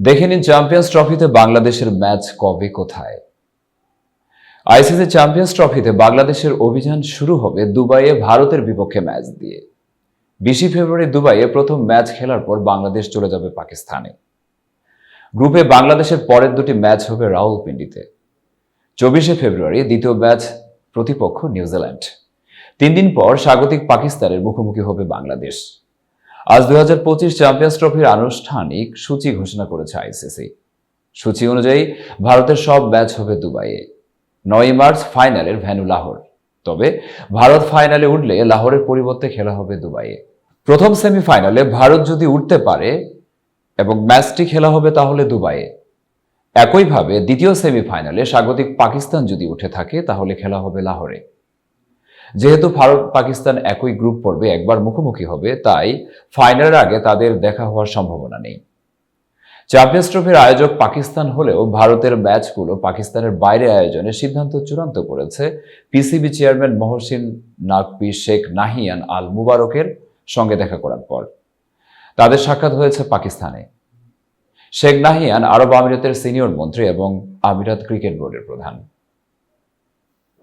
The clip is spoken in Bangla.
দেখে নিন চ্যাম্পিয়ন্স ট্রফিতে বাংলাদেশের ম্যাচ কবে, কোথায়। আইসিসি চ্যাম্পিয়ন্স ট্রফিতে বাংলাদেশের অভিযান শুরু হবে দুবাইয়ে ভারতের বিপক্ষে ম্যাচ দিয়ে। বিশে ফেব্রুয়ারি দুবাইয়ে প্রথম ম্যাচ খেলার পর বাংলাদেশ চলে যাবে পাকিস্তানে। গ্রুপে বাংলাদেশের পরের দুটি ম্যাচ হবে রাউলপিন্ডিতে চব্বিশে ফেব্রুয়ারি দ্বিতীয় ম্যাচ প্রতিপক্ষ নিউজিল্যান্ড। তিন দিন পর স্বাগতিক পাকিস্তানের মুখোমুখি হবে বাংলাদেশ। আজ দুই হাজার পঁচিশ চ্যাম্পিয়ন্স ট্রফির আনুষ্ঠানিক সূচি ঘোষণা করেছে আইসিসি সূচি অনুযায়ী ভারতের সব ম্যাচ হবে দুবাইয়ে। নয় মার্চ ফাইনালের ভ্যানু লাহোর। তবে ভারত ফাইনালে উঠলে লাহোরের পরিবর্তে খেলা হবে দুবাইয়ে। প্রথম সেমিফাইনালে ভারত যদি উঠতে পারে এবং ম্যাচটি খেলা হবে তাহলে দুবাইয়ে। একইভাবে দ্বিতীয় সেমিফাইনালে স্বাগতিক পাকিস্তান যদি উঠে থাকে, তাহলে খেলা হবে লাহোরে। যেহেতু ভারত পাকিস্তান একই গ্রুপ পর্বে একবার মুখোমুখি হবে, তাই ফাইনালের আগে তাদের দেখা হওয়ার সম্ভাবনা নেই। চ্যাম্পিয়ন্স ট্রফির আয়োজক পাকিস্তান হলেও ভারতের ম্যাচগুলো পাকিস্তানের বাইরে আয়োজনের সিদ্ধান্ত চূড়ান্ত করেছে PCB chairman Mohsin Naqvi Sheikh Nahyan Al মুবারকের সঙ্গে দেখা করার পর। তাদের সাক্ষাৎ হয়েছে পাকিস্তানে। শেখ নাহিয়ান আরব আমিরাতের সিনিয়র মন্ত্রী এবং আমিরাত ক্রিকেট বোর্ডের প্রধান।